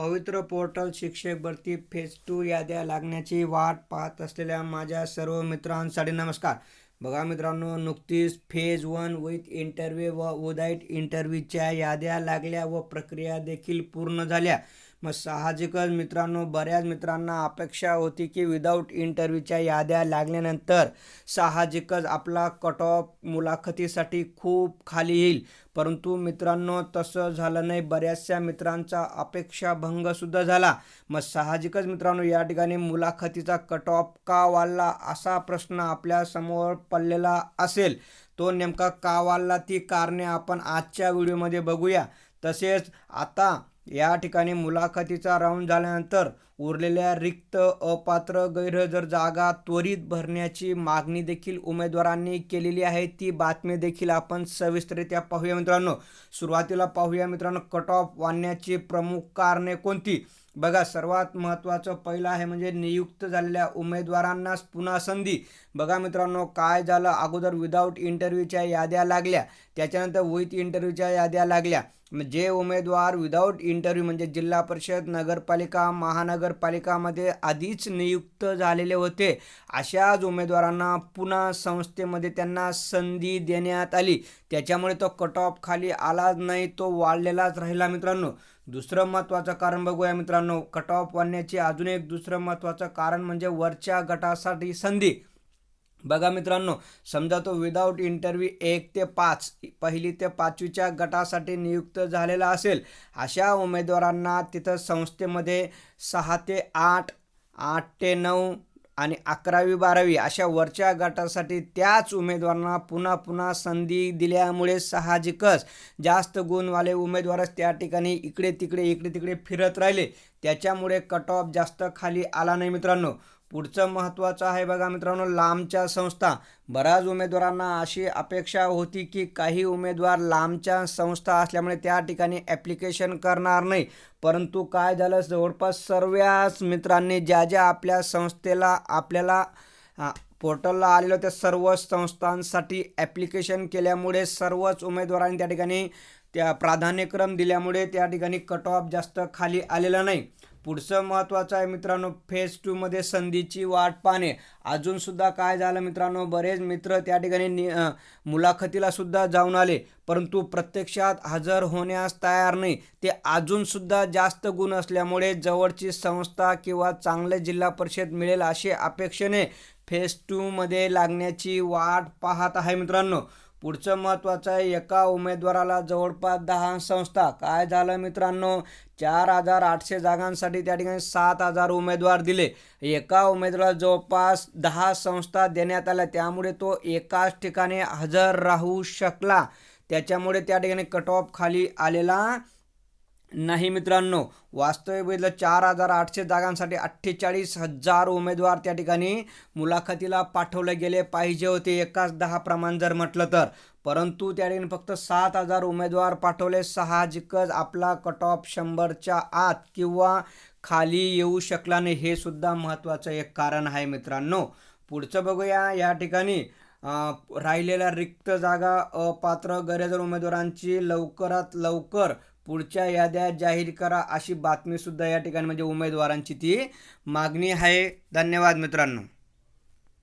पवित्र पोर्टल शिक्षक भरती फेज टू याद्या लागण्याची वाट पाहत असलेल्या माझ्या सर्व मित्रांसाठी नमस्कार. बघा मित्रांनो नुकतीच फेज वन विथ इंटरव्ह्यू व विदाईट इंटरव्ह्यूच्या याद्या लागल्या व प्रक्रिया देखील पूर्ण झाल्या. मग साहजिकच मित्रांनो बऱ्याच मित्रांना अपेक्षा होती की विदाऊट इंटरव्ह्यूच्या याद्या लागल्यानंतर साहजिकच आपला कट ऑफ मुलाखतीसाठी खूप खाली येईल. परंतु मित्रांनो तसं झालं नाही. बऱ्याचशा मित्रांचा अपेक्षाभंगसुद्धा झाला. मग साहजिकच मित्रांनो या ठिकाणी मुलाखतीचा कट ऑफ का वाढला असा प्रश्न आपल्यासमोर पडलेला असेल. तो नेमका का वाढला ती कारणे आपण आजच्या व्हिडिओमध्ये बघूया. तसेच आता या ठिकाणी मुलाखतीचा राऊंड झाल्यानंतर उरलेल्या रिक्त अपात्र गैरहजर जागा त्वरित भरण्याची मागणी देखील उमेदवारांनी केलेली आहे. ती बातमी देखील आपण सविस्तरित्या पाहूया मित्रांनो. सुरुवातीला पाहूया मित्रांनो कट ऑफ वाढण्याची प्रमुख कारणे कोणती? बघा सर्वात महत्त्वाचं पहिलं आहे म्हणजे नियुक्त झालेल्या उमेदवारांनाच पुन्हा संधी. बघा मित्रांनो काय झालं? अगोदर विदाऊट इंटरव्ह्यूच्या याद्या लागल्या. त्याच्यानंतर विथ इंटरव्ह्यूच्या याद्या लागल्या. जे उमेदवार विदाऊट इंटरव्ह्यू म्हणजे जिल्हा परिषद नगरपालिका महानगरपालिकामध्ये आधीच नियुक्त झालेले होते. अशाच उमेदवारांना पुन्हा संस्थेमध्ये त्यांना संधी देण्यात आली. त्याच्यामुळे तो कट ऑफ खाली आलाच नाही तो वाढलेलाच राहिला मित्रांनो. दुसरं महत्त्वाचं कारण बघूया मित्रांनो. कट ऑफ वाढण्याचे अजून एक दुसरं महत्त्वाचं कारण म्हणजे वरच्या गटासाठी संधी. बघा मित्रांनो समजा तो विदाऊट इंटरव्ह्यू एक ते पाच पहिली ते पाचवीच्या गटासाठी नियुक्त झालेला असेल अशा उमेदवारांना तिथं संस्थेमध्ये सहा ते आठ आठ ते नऊ आणि अकरावी बारावी अशा वरच्या गटासाठी त्याच उमेदवारांना पुन्हा पुन्हा संधी दिल्यामुळे साहजिकच जास्त गुणवाले उमेदवारच त्या ठिकाणी इकडे तिकडे इकडे तिकडे फिरत राहिले. त्याच्यामुळे कट ऑफ जास्त खाली आला नाही मित्रांनो. पुढचं महत्त्वाचं आहे बघा मित्रांनो लांबच्या संस्था. बऱ्याच उमेदवारांना अशी अपेक्षा होती की काही उमेदवार लांबच्या संस्था असल्यामुळे त्या ठिकाणी ॲप्लिकेशन करणार नाही. परंतु काय झालं? जवळपास सर्वच मित्रांनी ज्या ज्या आपल्या संस्थेला आपल्याला पोर्टलला आलेलं त्या सर्व संस्थांसाठी ॲप्लिकेशन केल्यामुळे सर्वच उमेदवारांनी त्या ठिकाणी त्या प्राधान्यक्रम दिल्यामुळे त्या ठिकाणी कट ऑफ जास्त खाली आलेला नाही. पुढचं महत्त्वाचं आहे मित्रांनो फेज टूमध्ये संधीची वाट पाहणे. अजूनसुद्धा काय झालं मित्रांनो बरेच मित्र त्या ठिकाणी नि मुलाखतीला सुद्धा जाऊन आले. परंतु प्रत्यक्षात हजर होण्यास तयार नाही. ते अजूनसुद्धा जास्त गुण असल्यामुळे जवळची संस्था किंवा चांगले जिल्हा परिषद मिळेल असे अपेक्षेने फेज टूमध्ये लागण्याची वाट पाहत आहे मित्रांनो. पुढचं महत्त्वाचं आहे एका उमेदवाराला जवळपास दहा संस्था. काय झालं मित्रांनो? चार हजार आठशे जागांसाठी त्या ठिकाणी सात हजार उमेदवार दिले. एका उमेदवाराला जवळपास दहा संस्था देण्यात आल्या. त्यामुळे तो एकाच ठिकाणी हजर राहू शकला. त्याच्यामुळे त्या ठिकाणी कट ऑफ खाली आलेला नाही मित्रांनो वास्तव्य बघितलं चार हजार आठशे जागांसाठी अठ्ठेचाळीस हजार उमेदवार त्या ठिकाणी मुलाखतीला पाठवले गेले पाहिजे होते. एकाच दहा प्रमाण जर म्हटलं तर. परंतु त्या ठिकाणी फक्त सात हजार उमेदवार पाठवले. साहजिकच आपला कट ऑफ शंभरच्या आत किंवा खाली येऊ शकला नाही. हे सुद्धा महत्त्वाचं एक कारण आहे मित्रांनो. पुढचं बघूया. या ठिकाणी राहिलेल्या रिक्त जागा अपात्र. गरजर उमेदवारांची लवकरात लवकर पुढच्या याद्या जाहीर करा अशी बातमीसुद्धा या ठिकाणी म्हणजे उमेदवारांची ती मागणी आहे. धन्यवाद मित्रांनो.